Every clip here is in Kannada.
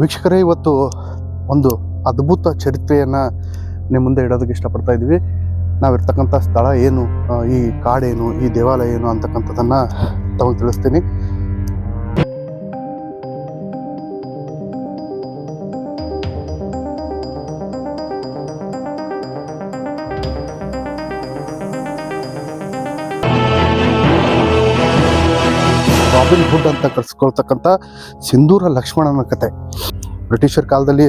ವೀಕ್ಷಕರೇ, ಇವತ್ತು ಒಂದು ಅದ್ಭುತ ಚರಿತ್ರೆಯನ್ನು ನಿಮ್ಮ ಮುಂದೆ ಇಡೋದಕ್ಕೆ ಇಷ್ಟಪಡ್ತಾ ಇದ್ದೀವಿ. ನಾವಿರ್ತಕ್ಕಂಥ ಸ್ಥಳ ಏನು ಈ ಕಾಡೇನು, ಈ ದೇವಾಲಯ ಏನು ಅಂತಕ್ಕಂಥದ್ದನ್ನು ತಮಗೆ ತಿಳಿಸ್ತೀನಿ. ರಾಬಿನ್ ಹುಡ್ ಅಂತ ಕರೆಸ್ಕೊಳ್ತಕ್ಕಂಥ ಸಿಂಧೂರ ಲಕ್ಷ್ಮಣನ ಕತೆ. ಬ್ರಿಟಿಷರ್ ಕಾಲದಲ್ಲಿ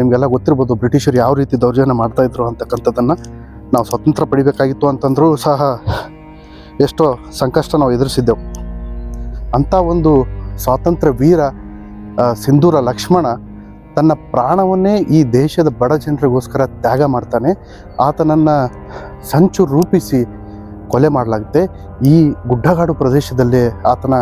ನಿಮಗೆಲ್ಲ ಗೊತ್ತಿರ್ಬೋದು ಬ್ರಿಟಿಷರು ಯಾವ ರೀತಿ ದೌರ್ಜನ್ಯ ಮಾಡ್ತಾ ಇದ್ರು ಅಂತಕ್ಕಂಥದ್ದನ್ನು ನಾವು ಸ್ವತಂತ್ರ ಪಡಿಬೇಕಾಗಿತ್ತು ಅಂತಂದ್ರೂ ಸಹ ಎಷ್ಟೋ ಸಂಕಷ್ಟ ನಾವು ಎದುರಿಸಿದ್ದೆವು. ಅಂಥ ಒಂದು ಸ್ವಾತಂತ್ರ್ಯ ವೀರ ಸಿಂಧೂರ ಲಕ್ಷ್ಮಣ ತನ್ನ ಪ್ರಾಣವನ್ನೇ ಈ ದೇಶದ ಬಡ ಜನರಿಗೋಸ್ಕರ ತ್ಯಾಗ ಮಾಡ್ತಾನೆ. ಆತನನ್ನು ಸಂಚು ರೂಪಿಸಿ ಕೊಲೆ ಮಾಡಲಾಗುತ್ತೆ. ಈ ಗುಡ್ಡಗಾಡು ಪ್ರದೇಶದಲ್ಲಿ ಆತನ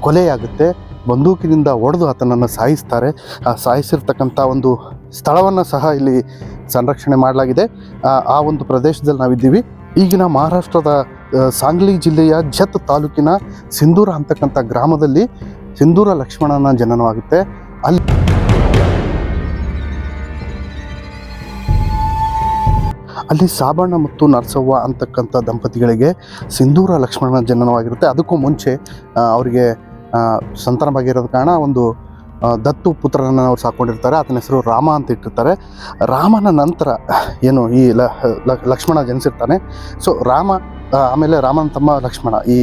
ಕೊಲೆಯಾಗುತ್ತೆ. ಬಂದೂಕಿನಿಂದ ಹೊಡೆದು ಆತನನ್ನು ಸಾಯಿಸ್ತಾರೆ. ಆ ಸಾಯಿಸಿರ್ತಕ್ಕಂಥ ಒಂದು ಸ್ಥಳವನ್ನು ಸಹ ಇಲ್ಲಿ ಸಂರಕ್ಷಣೆ ಮಾಡಲಾಗಿದೆ. ಆ, ಆ ಒಂದು ಪ್ರದೇಶದಲ್ಲಿ ನಾವಿದ್ದೀವಿ. ಈಗಿನ ಮಹಾರಾಷ್ಟ್ರದ ಸಾಂಗ್ಲಿ ಜಿಲ್ಲೆಯ ಜತ್ ತಾಲೂಕಿನ ಸಿಂಧೂರ ಅಂತಕ್ಕಂಥ ಗ್ರಾಮದಲ್ಲಿ ಸಿಂಧೂರ ಲಕ್ಷ್ಮಣನ ಜನನವಾಗುತ್ತೆ. ಅಲ್ಲಿ ಅಲ್ಲಿ ಸಾಬಣ್ಣ ಮತ್ತು ನರಸವ್ವ ಅಂತಕ್ಕಂಥ ದಂಪತಿಗಳಿಗೆ ಸಿಂಧೂರ ಲಕ್ಷ್ಮಣನ ಜನನವಾಗಿರುತ್ತೆ. ಅದಕ್ಕೂ ಮುಂಚೆ ಅವರಿಗೆ ಸಂತಾನವಾಗಿರೋದ ಕಾರಣ ಒಂದು ದತ್ತು ಪುತ್ರನನ್ನು ಅವ್ರು ಸಾಕೊಂಡಿರ್ತಾರೆ. ಆತನ ಹೆಸರು ರಾಮ ಅಂತ ಇಟ್ಟಿರ್ತಾರೆ. ರಾಮನ ನಂತರ ಏನು ಈ ಲಕ್ಷ್ಮಣ ಜನಿಸಿರ್ತಾನೆ. ಸೊ, ರಾಮ ಆಮೇಲೆ ರಾಮನ ತಮ್ಮ ಲಕ್ಷ್ಮಣ ಈ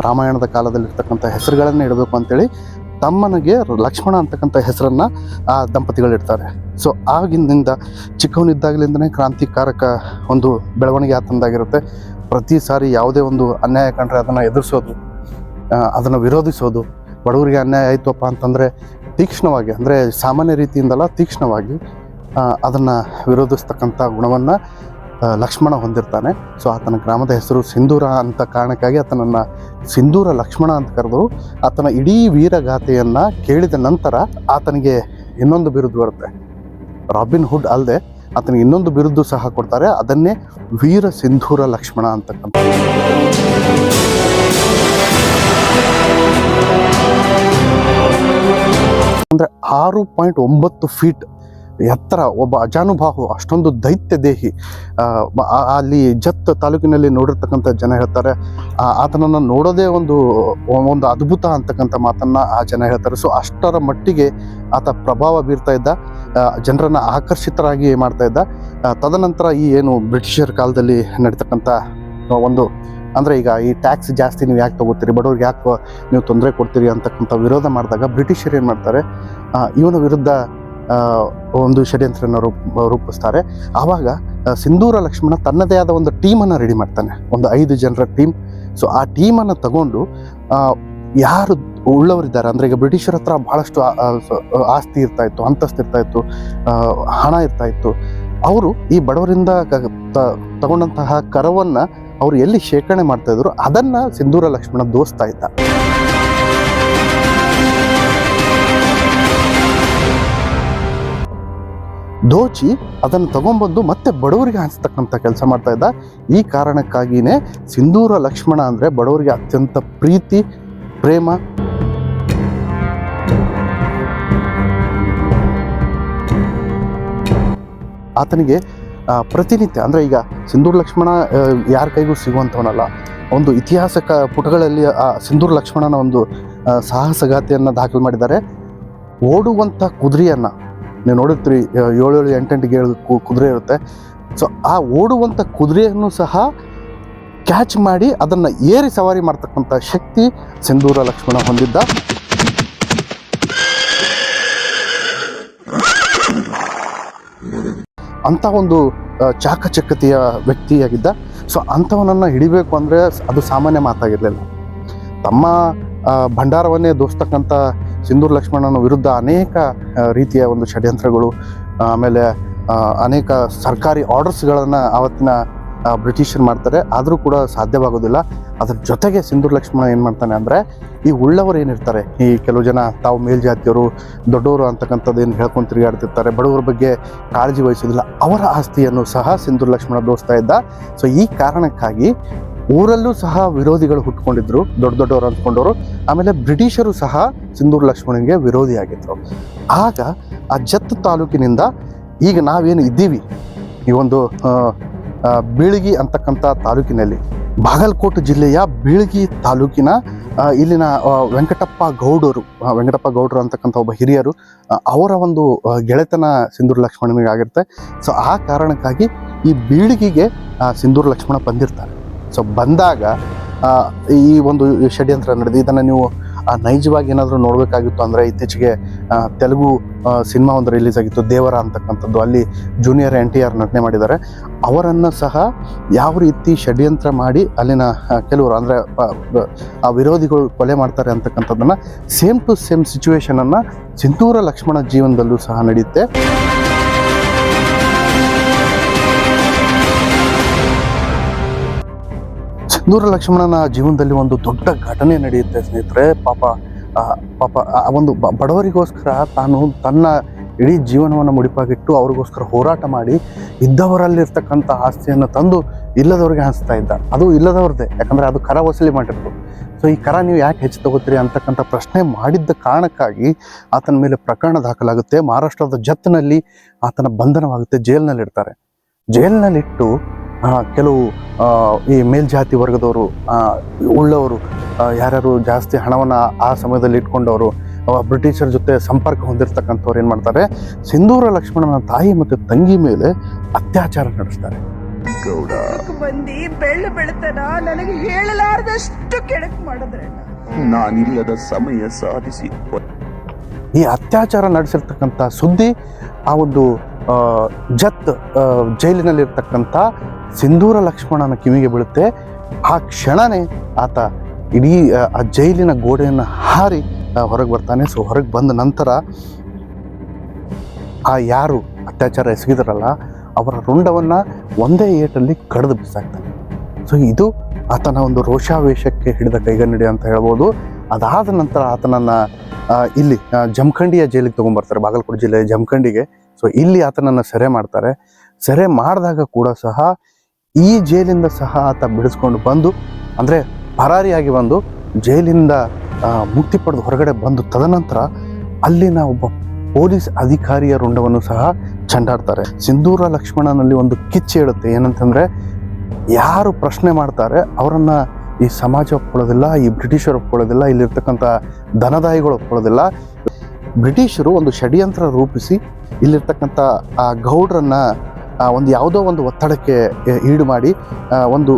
ರಾಮಾಯಣದ ಕಾಲದಲ್ಲಿರ್ತಕ್ಕಂಥ ಹೆಸರುಗಳನ್ನೇ ಇಡಬೇಕು ಅಂತೇಳಿ ತಮ್ಮನಿಗೆ ಲಕ್ಷ್ಮಣ ಅಂತಕ್ಕಂಥ ಹೆಸರನ್ನು ಆ ದಂಪತಿಗಳಿರ್ತಾರೆ ಸೊ ಆಗಿನಿಂದ ಚಿಕ್ಕವನಿದ್ದಾಗಲಿಂದನೇ ಕ್ರಾಂತಿಕಾರಕ ಒಂದು ಬೆಳವಣಿಗೆ ಆತಂದಾಗಿರುತ್ತೆ ಪ್ರತಿ ಸಾರಿ ಯಾವುದೇ ಒಂದು ಅನ್ಯಾಯ ಕಂಡ್ರೆ ಅದನ್ನು ಎದುರಿಸೋದು ಅದನ್ನು ವಿರೋಧಿಸೋದು, ಬಡವರಿಗೆ ಅನ್ಯಾಯ ಆಯಿತಪ್ಪ ಅಂತಂದರೆ ತೀಕ್ಷ್ಣವಾಗಿ, ಅಂದರೆ ಸಾಮಾನ್ಯ ರೀತಿಯಿಂದಲ್ಲ ತೀಕ್ಷ್ಣವಾಗಿ ಅದನ್ನು ವಿರೋಧಿಸ್ತಕ್ಕಂಥ ಗುಣವನ್ನು ಲಕ್ಷ್ಮಣ ಹೊಂದಿರ್ತಾನೆ. ಸೊ ಆತನ ಗ್ರಾಮದ ಹೆಸರು ಸಿಂಧೂರ ಅಂತ ಕಾರಣಕ್ಕಾಗಿ ಆತನನ್ನು ಸಿಂಧೂರ ಲಕ್ಷ್ಮಣ ಅಂತ ಕರೆದು ಆತನ ಇಡೀ ವೀರಗಾಥೆಯನ್ನು ಕೇಳಿದ ನಂತರ ಆತನಿಗೆ ಇನ್ನೊಂದು ಬಿರುದು ಬರುತ್ತೆ. ರಾಬಿನ್ ಹುಡ್ ಅಲ್ಲದೆ ಆತನಿಗೆ ಇನ್ನೊಂದು ಬಿರುದು ಸಹ ಕೊಡ್ತಾರೆ. ಅದನ್ನೇ ವೀರ ಸಿಂಧೂರ ಲಕ್ಷ್ಮಣ ಅಂತಕ್ಕಂಥ. ಅಂದರೆ ಆರು ಪಾಯಿಂಟ್ ಒಂಬತ್ತು ಫೀಟ್ ಎತ್ತರ ಒಬ್ಬ ಅಜಾನುಬಾಹು, ಅಷ್ಟೊಂದು ದೈತ್ಯ ದೇಹಿ. ಅಲ್ಲಿ ಜತ್ ತಾಲೂಕಿನಲ್ಲಿ ನೋಡಿರ್ತಕ್ಕಂಥ ಜನ ಹೇಳ್ತಾರೆ ಆತನನ್ನು ನೋಡೋದೇ ಒಂದು ಒಂದು ಅದ್ಭುತ ಅಂತಕ್ಕಂಥ ಮಾತನ್ನು ಆ ಜನ ಹೇಳ್ತಾರೆ. ಸೊ ಅಷ್ಟರ ಮಟ್ಟಿಗೆ ಆತ ಪ್ರಭಾವ ಬೀರ್ತಾ ಇದ್ದ ಜನರನ್ನು ಆಕರ್ಷಿತರಾಗಿ ಮಾಡ್ತಾ ಇದ್ದ. ತದನಂತರ ಈ ಏನು ಬ್ರಿಟಿಷರ್ ಕಾಲದಲ್ಲಿ ನಡೀತಕ್ಕಂಥ ಒಂದು, ಅಂದರೆ ಈಗ ಈ ಟ್ಯಾಕ್ಸ್ ಜಾಸ್ತಿ ನೀವು ಯಾಕೆ ತಗೋತೀರಿ, ಬಡವ್ರಿಗೆ ಯಾಕೆ ನೀವು ತೊಂದರೆ ಕೊಡ್ತೀರಿ ಅಂತಕ್ಕಂಥ ವಿರೋಧ ಮಾಡಿದಾಗ ಬ್ರಿಟಿಷರು ಏನು ಮಾಡ್ತಾರೆ ಇವನ ವಿರುದ್ಧ ಒಂದು ಷಡ್ಯಂತ್ರನ ರೂಪ, ರೂಪಿಸ್ತಾರೆ. ಆವಾಗ ಸಿಂಧೂರ ಲಕ್ಷ್ಮಣ ತನ್ನದೇ ಆದ ಒಂದು ಟೀಮನ್ನು ರೆಡಿ ಮಾಡ್ತಾನೆ. ಒಂದು ಐದು ಜನರ ಟೀಮ್ ಸೊ ಆ ಟೀಮನ್ನು ತಗೊಂಡು ಯಾರು ಉಳ್ಳವರಿದ್ದಾರೆ? ಅಂದರೆ ಈಗ ಬ್ರಿಟಿಷರ ಹತ್ರ ಭಾಳಷ್ಟು ಆಸ್ತಿ ಇರ್ತಾ ಇತ್ತು, ಅಂತಸ್ತು ಇರ್ತಾ ಇತ್ತು ಹಣ ಇರ್ತಾ ಇತ್ತು. ಅವರು ಈ ಬಡವರಿಂದ ತಗೊಂಡಂತಹ ಕರವನ್ನು ಅವರು ಎಲ್ಲಿ ಶೇಖರಣೆ ಮಾಡ್ತಾ ಇದ್ರು, ಅದನ್ನ ಸಿಂಧೂರ ಲಕ್ಷ್ಮಣ ದೋಸ್ತಾ ಇದ್ದ. ದೋಚಿ ಅದನ್ನು ತಗೊಂಡ್ಬಂದು ಮತ್ತೆ ಬಡವರಿಗೆ ಹಂಚ್ತಕ್ಕಂಥ ಕೆಲಸ ಮಾಡ್ತಾ ಇದ್ದ. ಈ ಕಾರಣಕ್ಕಾಗಿಯೇ ಸಿಂಧೂರ ಲಕ್ಷ್ಮಣ ಅಂದರೆ ಬಡವರಿಗೆ ಅತ್ಯಂತ ಪ್ರೀತಿ, ಪ್ರೇಮ. ಆತನಿಗೆ ಪ್ರತಿನಿತ್ಯ ಅಂದರೆ ಈಗ ಸಿಂಧೂರ್ ಲಕ್ಷ್ಮಣ ಯಾರ ಕೈಗೂ ಸಿಗುವಂಥವನಲ್ಲ. ಒಂದು ಇತಿಹಾಸಕ ಪುಟಗಳಲ್ಲಿ, ಆ, ಸಿಂಧೂರ್ ಲಕ್ಷ್ಮಣನ ಒಂದು ಸಾಹಸಗಾಥೆಯನ್ನು ದಾಖಲು ಮಾಡಿದ್ದಾರೆ. ಓಡುವಂಥ ಕುದುರೆಯನ್ನು ನೀವು ನೋಡಿರ್ತೀರಿ ಆ, ಏಳು ಏಳು ಎಂಟೆಂಟಿಗೆ ಕುದುರೆ ಇರುತ್ತೆ. ಸೊ ಆ ಓಡುವಂಥ ಕುದುರೆಯನ್ನು ಸಹ ಕ್ಯಾಚ್ ಮಾಡಿ ಅದನ್ನು ಏರಿ ಸವಾರಿ ಮಾಡ್ತಕ್ಕಂಥ ಶಕ್ತಿ ಸಿಂಧೂರ ಲಕ್ಷ್ಮಣ ಹೊಂದಿದ್ದ. ಅಂಥ ಒಂದು ಚಾಕಚಕ್ಯತೆಯ ವ್ಯಕ್ತಿಯಾಗಿದ್ದ. ಸೊ ಅಂಥವನನ್ನು ಹಿಡಿಬೇಕು ಅಂದರೆ ಅದು ಸಾಮಾನ್ಯ ಮಾತಾಗಿರಲಿಲ್ಲ. ತಮ್ಮ ಭಂಡಾರವನ್ನೇ ದೋಸ್ತಕ್ಕಂಥ ಸಿಂಧೂರ್ ಲಕ್ಷ್ಮಣನ ವಿರುದ್ಧ ಅನೇಕ ರೀತಿಯ ಒಂದು ಷಡ್ಯಂತ್ರಗಳು ಆಮೇಲೆ ಅನೇಕ ಸರ್ಕಾರಿ ಆರ್ಡರ್ಸ್ಗಳನ್ನು ಆವತ್ತಿನ ಬ್ರಿಟಿಷರು ಮಾಡ್ತಾರೆ. ಆದರೂ ಕೂಡ ಸಾಧ್ಯವಾಗೋದಿಲ್ಲ. ಅದ್ರ ಜೊತೆಗೆ ಸಿಂಧೂರ್ ಲಕ್ಷ್ಮಣ ಏನು ಮಾಡ್ತಾನೆ ಅಂದರೆ, ಈ ಉಳ್ಳವರು ಏನಿರ್ತಾರೆ, ಈ ಕೆಲವು ಜನ ತಾವು ಮೇಲ್ಜಾತಿಯವರು, ದೊಡ್ಡವರು ಅಂತಕ್ಕಂಥದ್ದು ಏನು ಹೇಳ್ಕೊಂಡು ತಿರುಗಾಡ್ತಿರ್ತಾರೆ, ಬಡವರ ಬಗ್ಗೆ ಕಾಳಜಿ ವಹಿಸೋದಿಲ್ಲ ಅವರ ಆಸ್ತಿಯನ್ನು ಸಹ ಸಿಂಧೂರ್ ಲಕ್ಷ್ಮಣ ದೋಸ್ತಾ ಇದ್ದ. ಸೊ ಈ ಕಾರಣಕ್ಕಾಗಿ ಊರಲ್ಲೂ ಸಹ ವಿರೋಧಿಗಳು ಹುಟ್ಕೊಂಡಿದ್ರು, ದೊಡ್ಡ ದೊಡ್ಡವರು ಅಂದ್ಕೊಂಡವರು. ಆಮೇಲೆ ಬ್ರಿಟಿಷರು ಸಹ ಸಿಂಧೂರು ಲಕ್ಷ್ಮಣನಿಗೆ ವಿರೋಧಿಯಾಗಿದ್ರು ಆಗ ಆ ಜತ್ ತಾಲೂಕಿನಿಂದ ಈಗ ನಾವೇನು ಇದ್ದೀವಿ? ಈ ಒಂದು ಬೀಳ್ಗಿ ಅಂತಕ್ಕಂಥ ತಾಲೂಕಿನಲ್ಲಿ. ಬಾಗಲಕೋಟೆ ಜಿಲ್ಲೆಯ ಬೀಳಗಿ ತಾಲೂಕಿನ ಇಲ್ಲಿನ ವೆಂಕಟಪ್ಪ ಗೌಡರು ವೆಂಕಟಪ್ಪ ಗೌಡರು ಅಂತಕ್ಕಂಥ ಒಬ್ಬ ಹಿರಿಯರು ಅವರ ಒಂದು ಗೆಳೆತನ ಸಿಂಧೂರು ಲಕ್ಷ್ಮಣನಿಗೆ ಆಗಿರುತ್ತೆ ಸೊ ಆ ಕಾರಣಕ್ಕಾಗಿ ಈ ಬೀಳಿಗೆಗೆ ಸಿಂಧೂರು ಲಕ್ಷ್ಮಣ ಬಂದಿರ್ತಾರೆ. ಸೊ ಬಂದಾಗ ಈ ಒಂದು ಷಡ್ಯಂತ್ರ ನಡೆದು, ಇದನ್ನು ನೀವು ನೈಜವಾಗಿ ಏನಾದರೂ ನೋಡಬೇಕಾಗಿತ್ತು ಅಂದರೆ ಇತ್ತೀಚೆಗೆ ತೆಲುಗು ಸಿನಿಮಾ ಒಂದು ರಿಲೀಸ್ ಆಗಿತ್ತು, ದೇವರ ಅಂತಕ್ಕಂಥದ್ದು. ಅಲ್ಲಿ ಜೂನಿಯರ್ ಎನ್ ಟಿ ಆರ್ ನಟನೆ ಮಾಡಿದ್ದಾರೆ. ಅವರನ್ನು ಸಹ ಯಾವ ರೀತಿ ಷಡ್ಯಂತ್ರ ಮಾಡಿ ಅಲ್ಲಿನ ಕೆಲವರು ಅಂದರೆ, ಆ ವಿರೋಧಿಗಳು ಕೊಲೆ ಮಾಡ್ತಾರೆ ಅಂತಕ್ಕಂಥದ್ದನ್ನು ಸೇಮ್ ಟು ಸೇಮ್ ಸಿಚುವೇಶನನ್ನು ಸಿಂಧೂರ ಲಕ್ಷ್ಮಣ ಜೀವನದಲ್ಲೂ ಸಹ ನಡೆಯುತ್ತೆ. ಸಿಂಧೂರ ಲಕ್ಷ್ಮಣನ ಜೀವನದಲ್ಲಿ ಒಂದು ದೊಡ್ಡ ಘಟನೆ ನಡೆಯುತ್ತೆ ಸ್ನೇಹಿತರೆ. ಪಾಪ ಪಾಪ, ಆ, ಒಂದು ಬಡವರಿಗೋಸ್ಕರ ತಾನು ತನ್ನ ಇಡೀ ಜೀವನವನ್ನು ಮುಡಿಪಾಗಿಟ್ಟು ಅವ್ರಿಗೋಸ್ಕರ ಹೋರಾಟ ಮಾಡಿ ಇದ್ದವರಲ್ಲಿರ್ತಕ್ಕಂಥ ಆಸ್ತಿಯನ್ನು ತಂದು ಇಲ್ಲದವ್ರಿಗೆ ಹಂಚ್ತಾ ಇದ್ದ. ಅದು ಇಲ್ಲದವ್ರದ್ದೇ. ಯಾಕಂದರೆ ಅದು ಕರ ವಸೂಲಿ ಮಾಡಿರ್ತು ಸೊ ಈ ಕರ ನೀವು ಯಾಕೆ ಹೆಚ್ಚು ತಗೋತೀರಿ ಅಂತಕ್ಕಂಥ ಪ್ರಶ್ನೆ ಮಾಡಿದ್ದ ಕಾರಣಕ್ಕಾಗಿ ಆತನ ಮೇಲೆ ಪ್ರಕರಣ ದಾಖಲಾಗುತ್ತೆ. ಮಹಾರಾಷ್ಟ್ರದ ಜತ್ನಲ್ಲಿ ಆತನ ಬಂಧನವಾಗುತ್ತೆ. ಜೈಲಿನಲ್ಲಿ ಇಡ್ತಾರೆ ಜೈಲಿನಲ್ಲಿಟ್ಟು ಕೆಲವು ಈ ಮೇಲ್ಜಾತಿ ವರ್ಗದವರು ಆ, ಉಳ್ಳವರು ಯಾರ್ಯಾರು ಜಾಸ್ತಿ ಹಣವನ್ನು ಆ ಸಮಯದಲ್ಲಿ ಇಟ್ಕೊಂಡವರು ಬ್ರಿಟಿಷರ ಜೊತೆ ಸಂಪರ್ಕ ಹೊಂದಿರತಕ್ಕಂಥವ್ರು ಏನು ಮಾಡ್ತಾರೆ? ಸಿಂಧೂರ ಲಕ್ಷ್ಮಣನ ತಾಯಿ ಮತ್ತು ತಂಗಿ ಮೇಲೆ ಅತ್ಯಾಚಾರ ನಡೆಸ್ತಾರೆ. ಗೌಡ. ಬಂದಿ ಬೆಳ್ಳು ಬೆಳತನ ನನಗೆ ಹೇಳಲಾರದಷ್ಟು ಕೆಡಕ್ ಮಾಡಿದ್ರೆ ನಾನಿಲ್ಲದ ಸಮಯ ಸಾಧಿಸಿ. ಈ ಅತ್ಯಾಚಾರ ನಡೆಸಿರ್ತಕ್ಕಂಥ ಸುದ್ದಿ ಆ ಒಂದು ಜತ್ ಜೈಲಿನಲ್ಲಿರ್ತಕ್ಕಂಥ ಸಿಂಧೂರ ಲಕ್ಷ್ಮಣನ ಕಿವಿಗೆ ಬೀಳುತ್ತೆ. ಆ ಕ್ಷಣನೇ ಆತ ಇಡೀ ಆ, ಜೈಲಿನ ಗೋಡೆಯನ್ನು ಹಾರಿ ಹೊರಗೆ ಬರ್ತಾನೆ. ಸೊ ಹೊರಗೆ ಬಂದ ನಂತರ ಆ ಯಾರು ಅತ್ಯಾಚಾರ ಎಸಗಿದಾರಲ್ಲ ಅವರ ರುಂಡವನ್ನು ಒಂದೇ ಏಟಲ್ಲಿ ಕಡಿದು ಬಿಸಾಕ್ತಾನೆ. ಸೊ ಇದು ಆತನ ಒಂದು ರೋಷಾವೇಶಕ್ಕೆ ಹಿಡಿದ ಕೈಗನ್ನಡಿ ಅಂತ ಹೇಳ್ಬೋದು. ಅದಾದ ನಂತರ ಆತನನ್ನು ಇಲ್ಲಿ ಜಮಖಂಡಿಯ ಜೈಲಿಗೆ ತೊಗೊಂಬರ್ತಾರೆ ಬಾಗಲಕೋಟೆ ಜಿಲ್ಲೆಯ ಜಮಖಂಡಿಗೆ. ಸೊ ಇಲ್ಲಿ ಆತನನ್ನು ಸೆರೆ ಮಾಡ್ತಾರೆ. ಸೆರೆ ಮಾಡಿದಾಗ ಕೂಡ ಸಹ ಈ ಜೈಲಿಂದ ಸಹ ಆತ ಬಿಡಿಸ್ಕೊಂಡು ಬಂದು, ಅಂದರೆ ಪರಾರಿಯಾಗಿ ಬಂದು ಜೈಲಿಂದ ಮುಕ್ತಿ ಪಡೆದು ಹೊರಗಡೆ ಬಂದು ತದನಂತರ ಅಲ್ಲಿನ ಒಬ್ಬ ಪೊಲೀಸ್ ಅಧಿಕಾರಿಯ ರುಂಡವನ್ನು ಸಹ ಚಂಡಾಡ್ತಾರೆ. ಸಿಂಧೂರ ಲಕ್ಷ್ಮಣನಲ್ಲಿ ಒಂದು ಕಿಚ್ಚು ಹೇಳುತ್ತೆ, ಏನಂತಂದರೆ ಯಾರು ಪ್ರಶ್ನೆ ಮಾಡ್ತಾರೆ ಅವರನ್ನ ಈ ಸಮಾಜ ಒಪ್ಕೊಳ್ಳೋದಿಲ್ಲ, ಈ ಬ್ರಿಟಿಷರು ಒಪ್ಕೊಳ್ಳೋದಿಲ್ಲ, ಇಲ್ಲಿರ್ತಕ್ಕಂಥ ಧನದಾಯಿಗಳು ಒಪ್ಕೊಳ್ಳೋದಿಲ್ಲ. ಬ್ರಿಟಿಷರು ಒಂದು ಷಡ್ಯಂತ್ರ ರೂಪಿಸಿ ಇಲ್ಲಿರ್ತಕ್ಕಂಥ ಆ ಗೌಡ್ರನ್ನ ಒಂದು ಯಾವುದೋ ಒಂದು ಒತ್ತಡಕ್ಕೆ ಈಡು ಮಾಡಿ ಒಂದು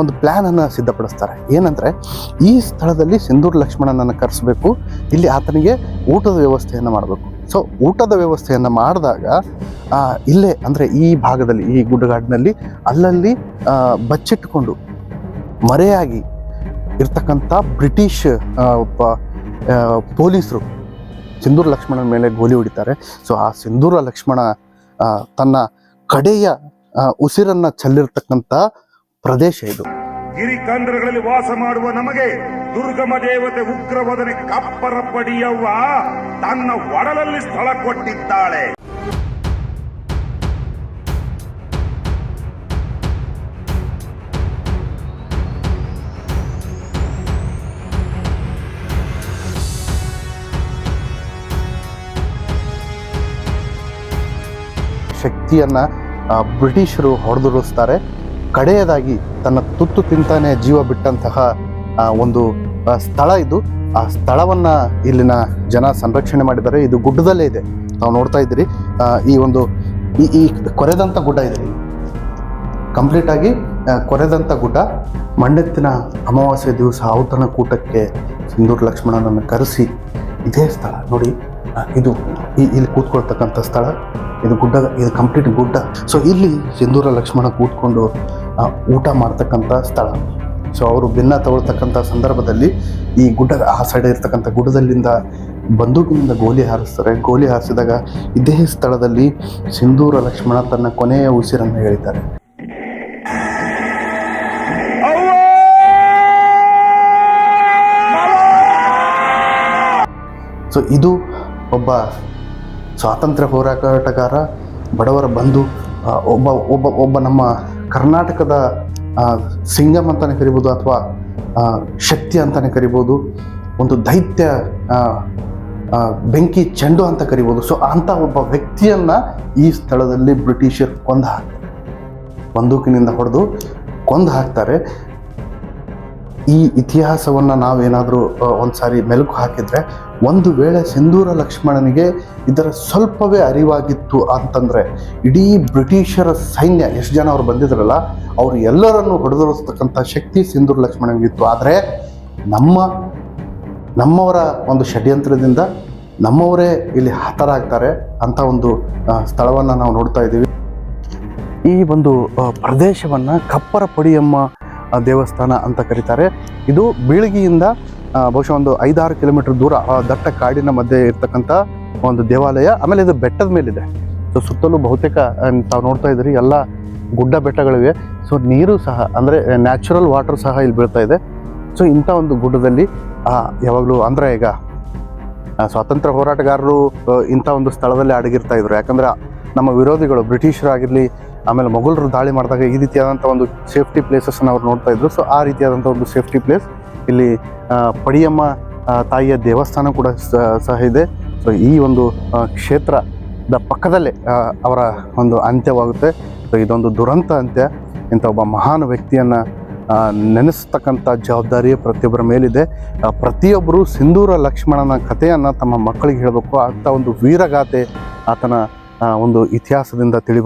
ಒಂದು ಪ್ಲ್ಯಾನನ್ನು ಸಿದ್ಧಪಡಿಸ್ತಾರೆ. ಏನಂದರೆ, ಈ ಸ್ಥಳದಲ್ಲಿ ಸಿಂಧೂರ್ ಲಕ್ಷ್ಮಣನನ್ನು ಕರೆಸಬೇಕು. ಇಲ್ಲಿ ಆತನಿಗೆ ಊಟದ ವ್ಯವಸ್ಥೆಯನ್ನು ಮಾಡಬೇಕು. ಸೊ ಊಟದ ವ್ಯವಸ್ಥೆಯನ್ನು ಮಾಡಿದಾಗ ಇಲ್ಲೇ, ಅಂದರೆ ಈ ಭಾಗದಲ್ಲಿ, ಈ ಗುಡ್ಡಗಾಡಿನಲ್ಲಿ, ಅಲ್ಲಲ್ಲಿ ಬಚ್ಚಿಟ್ಟುಕೊಂಡು ಮರೆಯಾಗಿ ಇರ್ತಕ್ಕಂಥ ಬ್ರಿಟಿಷ್ ಪೊಲೀಸರು, ಸಿಂಧೂರ ಲಕ್ಷ್ಮಣನ ಮೇಲೆ ಗೋಲಿ ಹೊಡಿತಾರೆ. ಸೊ ಆ ಸಿಂಧೂರ ಲಕ್ಷ್ಮಣ ತನ್ನ ಕಡೆಯ ಉಸಿರನ್ನ ಚೆಲ್ಲಿರ್ತಕ್ಕಂಥ ಪ್ರದೇಶ ಇದು. ಗಿರಿಕಂದ್ರಗಳಲ್ಲಿ ವಾಸ ಮಾಡುವ ನಮಗೆ ದುರ್ಗಮ ದೇವತೆ ಉಗ್ರವದನೆ ಕಪ್ಪರ ಪಡಿಯವ್ವ. ತನ್ನ ಒಡಲಲ್ಲಿ ಸ್ಥಳ ಕೊಟ್ಟಿದ್ದಾಳೆ. ಶಕ್ತಿಯನ್ನ ಬ್ರಿಟಿಷರು ಹೊಡೆದುರುಳಿಸ್ತಾರೆ. ಕಡೆಯದಾಗಿ ತನ್ನ ತುತ್ತು ತಿಂತಾನೆ ಜೀವ ಬಿಟ್ಟಂತಹ ಒಂದು ಸ್ಥಳ ಇದು. ಆ ಸ್ಥಳವನ್ನ ಇಲ್ಲಿನ ಜನ ಸಂರಕ್ಷಣೆ ಮಾಡಿದ್ದಾರೆ. ಇದು ಗುಡ್ಡದಲ್ಲೇ ಇದೆ. ನಾವು ನೋಡ್ತಾ ಇದ್ದೀರಿ ಈ ಒಂದು, ಈ ಕೊರೆದಂತ ಗುಡ್ಡ ಇದೆ. ಕಂಪ್ಲೀಟ್ ಆಗಿ ಕೊರೆದಂತ ಗುಡ್ಡ. ಮಂಡ್ಯತ್ತಿನ ಅಮಾವಾಸ್ಯೆ ದಿವಸ ಔತಣ ಕೂಟಕ್ಕೆ ಸಿಂಧೂರ್ ಲಕ್ಷ್ಮಣನನ್ನು ಕರೆಸಿ ಇದೇ ಸ್ಥಳ. ನೋಡಿ ಇದು ಇಲ್ಲಿ ಕೂತ್ಕೊಳ್ತಕ್ಕಂಥ ಸ್ಥಳ. ಇದು ಗುಡ್ಡ, ಇದು ಕಂಪ್ಲೀಟ್ ಗುಡ್ಡ. ಸೊ ಇಲ್ಲಿ ಸಿಂಧೂರ ಲಕ್ಷ್ಮಣ ಕೂತ್ಕೊಂಡು ಊಟ ಮಾಡ್ತಕ್ಕಂಥ ಸ್ಥಳ. ಸೊ ಅವರು ಬೆನ್ನ ತಗೊಳ್ತಕ್ಕಂಥ ಸಂದರ್ಭದಲ್ಲಿ ಈ ಗುಡ್ಡ, ಆ ಸೈಡ್ ಇರ್ತಕ್ಕಂಥ ಗುಡ್ಡದಲ್ಲಿಂದ ಬಂದೂಕಿನಿಂದ ಗೋಲಿ ಹಾರಿಸ್ತಾರೆ. ಗೋಲಿ ಹಾರಿಸಿದಾಗ ಇದೇ ಸ್ಥಳದಲ್ಲಿ ಸಿಂಧೂರ ಲಕ್ಷ್ಮಣ ತನ್ನ ಕೊನೆಯ ಉಸಿರನ್ನು ಹೇಳಿದ್ದಾರೆ ಸೊ ಇದು ಒಬ್ಬ ಸ್ವಾತಂತ್ರ್ಯ ಹೋರಾಟಗಾರ ಬಡವರ ಬಂಧು ಒಬ್ಬ ಒಬ್ಬ ಒಬ್ಬ ನಮ್ಮ ಕರ್ನಾಟಕದ ಸಿಂಗಮ್ ಅಂತಲೇ ಕರಿಬೋದು ಅಥವಾ ಶಕ್ತಿ ಅಂತಲೇ ಕರಿಬೋದು, ಒಂದು ದೈತ್ಯ ಬೆಂಕಿ ಚೆಂಡು ಅಂತ ಕರಿಬೋದು. ಸೊ ಅಂಥ ಒಬ್ಬ ವ್ಯಕ್ತಿಯನ್ನು ಈ ಸ್ಥಳದಲ್ಲಿ ಬ್ರಿಟಿಷರು ಕೊಂದು ಹಾಕ್ತಾರೆ. ಬಂದೂಕಿನಿಂದ ಹೊಡೆದು ಕೊಂದು ಹಾಕ್ತಾರೆ. ಈ ಇತಿಹಾಸವನ್ನು ನಾವೇನಾದರೂ ಒಂದು ಸಾರಿ ಮೆಲುಕು ಹಾಕಿದರೆ ಒಂದು ವೇಳೆ ಸಿಂಧೂರ ಲಕ್ಷ್ಮಣನಿಗೆ ಇದರ ಸ್ವಲ್ಪವೇ ಅರಿವಾಗಿತ್ತು ಅಂತಂದರೆ ಇಡೀ ಬ್ರಿಟಿಷರ ಸೈನ್ಯ, ಎಷ್ಟು ಜನ ಅವ್ರು ಬಂದಿದ್ರಲ್ಲ, ಅವರು ಎಲ್ಲರನ್ನು ಹೊಡೆದೋಡಿಸ್ತಕ್ಕಂಥ ಶಕ್ತಿ ಸಿಂಧೂರ ಲಕ್ಷ್ಮಣನಿಗಿತ್ತು. ಆದರೆ ನಮ್ಮ, ನಮ್ಮವರ ಒಂದು ಷಡ್ಯಂತ್ರದಿಂದ ನಮ್ಮವರೇ ಇಲ್ಲಿ ಹತರಾಗ್ತಾರೆ ಅಂತ ಒಂದು ಸ್ಥಳವನ್ನು ನಾವು ನೋಡ್ತಾ ಇದ್ದೀವಿ. ಈ ಒಂದು ಪ್ರದೇಶವನ್ನು ಕಪ್ಪರ ಪಡಿಯಮ್ಮ ದೇವಸ್ಥಾನ ಅಂತ ಕರೀತಾರೆ. ಇದು ಬೀಳಗಿಯಿಂದ ಬಹುಶಃ ಒಂದು ಐದಾರು ಕಿಲೋಮೀಟರ್ ದೂರ ಆ ದಟ್ಟ ಕಾಡಿನ ಮಧ್ಯೆ ಇರ್ತಕ್ಕಂಥ ಒಂದು ದೇವಾಲಯ. ಆಮೇಲೆ ಇದು ಬೆಟ್ಟದ ಮೇಲಿದೆ. ಸೊ ಸುತ್ತಲೂ ಬಹುತೇಕ ತಾವು ನೋಡ್ತಾ ಇದ್ದೀರಿ ಎಲ್ಲ ಗುಡ್ಡ ಬೆಟ್ಟಗಳಿವೆ. ಸೊ ನೀರು ಸಹ ಅಂದರೆ ನ್ಯಾಚುರಲ್ ವಾಟರ್ ಸಹ ಇಲ್ಲಿ ಬೀಳ್ತಾ ಇದೆ. ಸೊ ಇಂಥ ಒಂದು ಗುಡ್ಡದಲ್ಲಿ ಆ, ಯಾವಾಗಲೂ ಅಂದರೆ ಈಗ ಸ್ವಾತಂತ್ರ್ಯ ಹೋರಾಟಗಾರರು ಇಂಥ ಒಂದು ಸ್ಥಳದಲ್ಲಿ ಅಡಗಿರ್ತಾ ಇದ್ರು. ಯಾಕಂದ್ರೆ ನಮ್ಮ ವಿರೋಧಿಗಳು ಬ್ರಿಟಿಷರಾಗಿರಲಿ ಆಮೇಲೆ ಮೊಘಲರು ದಾಳಿ ಮಾಡಿದಾಗ ಈ ರೀತಿಯಾದಂಥ ಒಂದು ಸೇಫ್ಟಿ ಪ್ಲೇಸಸ್ನ ಅವ್ರು ನೋಡ್ತಾ ಇದ್ರು. ಸೊ ಆ ರೀತಿಯಾದಂಥ ಒಂದು ಸೇಫ್ಟಿ ಪ್ಲೇಸ್ ಇಲ್ಲಿ ಪಡಿಯಮ್ಮ ತಾಯಿಯ ದೇವಸ್ಥಾನ ಕೂಡ ಸಹ ಇದೆ. ಸೊ ಈ ಒಂದು ಕ್ಷೇತ್ರದ ಪಕ್ಕದಲ್ಲೇ ಅವರ ಒಂದು ಅಂತ್ಯವಾಗುತ್ತೆ. ಸೊ ಇದೊಂದು ದುರಂತ ಅಂತ್ಯ. ಇಂಥ ಒಬ್ಬ ಮಹಾನ್ ವ್ಯಕ್ತಿಯನ್ನು ನೆನೆಸ್ತಕ್ಕಂಥ ಜವಾಬ್ದಾರಿ ಪ್ರತಿಯೊಬ್ಬರ ಮೇಲಿದೆ. ಪ್ರತಿಯೊಬ್ಬರು ಸಿಂಧೂರ ಲಕ್ಷ್ಮಣನ ಕಥೆಯನ್ನು ತಮ್ಮ ಮಕ್ಕಳಿಗೆ ಹೇಳಬೇಕು. ಅಂಥ ಒಂದು ವೀರಗಾಥೆ ಆತನ ಒಂದು ಇತಿಹಾಸದಿಂದ ತಿಳಿಬಹುದು